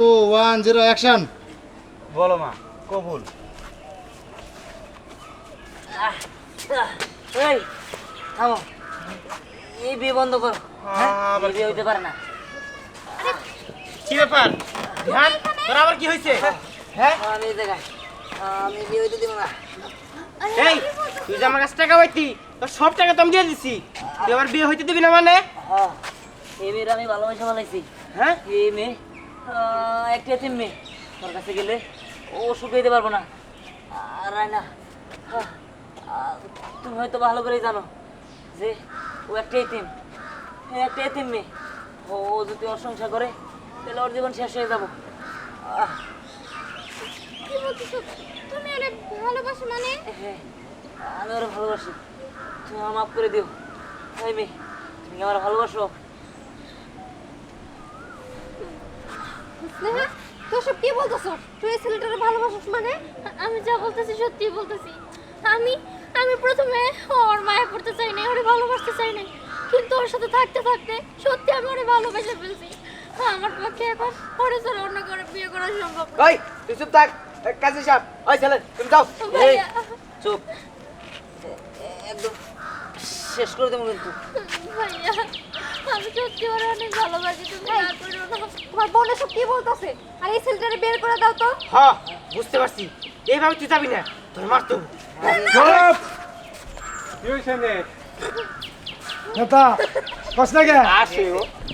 Two one zero action বলো মা কবুল। এই থামো। এই বিয়ে বন্ধ করো। হ্যাঁ? বিয়ে হইতে পারে না। কি ব্যাপার? ধ্যান তোর আবার কি হয়েছে হ্যাঁ? আমি এই আমি বিয়ে হইতে দিব না। এই তুই যে আমার কাছে টাকা পাইতি তোর সব টাকা তো আমি দিয়ে দিছি। তুই আবার বিয়ে হইতে দিবি না মানে? হ্যাঁ এই মেয়ের আমি ভালোবাসা ভালাইছি হ্যাঁ? এই মেয়ে একটা এতিম মেয়ে। তোর কাছে গেলে ও সুখে দিতে পারব না। আর রায়না তুমি হয়তো ভালো করেই জানো যে ও একটা এতিম। একটা এতিম মেয়ে। ও যদি ওর সংসার করে তাহলে ওর জীবন শেষ হয়ে যাব। তুমি আরে ভালোবাসো মানে? হ্যাঁ আমি ওরা ভালোবাসি। তুমি আমার মাফ করে দিও। এই মেয়ে তুমি আমার ভালোবাসো? স্নেহা তুই সব কি বলতেছো? তুই এই ছেলেটারে ভালোবাসিস মানে? আমি যা বলতেছি সত্যি বলতেছি। আমি আমি প্রথমে ওর মায়া পড়তে চাই নাই ওরে ভালোবাসতে চাই নাই। কিন্তু ওর সাথে থাকতে থাকতে সত্যি আমি ওরে ভালোবেসে ফেলছি। আমার পক্ষে এখন ওরে ছাড়া অন্য করে বিয়ে করা সম্ভব না। ওই তুই চুপ থাক। কাজী সাহেব ওই ছেলে তুমি যাও। এই চুপ। একদম শেষ করে দেবো কিন্তু। ভাইয়া। আমি সত্যি ওরে অনেক ভালোবাসি তুমি না করো না। তোমার বোন সব কি বলতাছে? আর এই ছেলেটারে বের করে দাও তো। হ্যাঁ বুঝতে পারছি। এইভাবে তুই যাবি না তোর মারতো নেতা কস না কে আসে ও।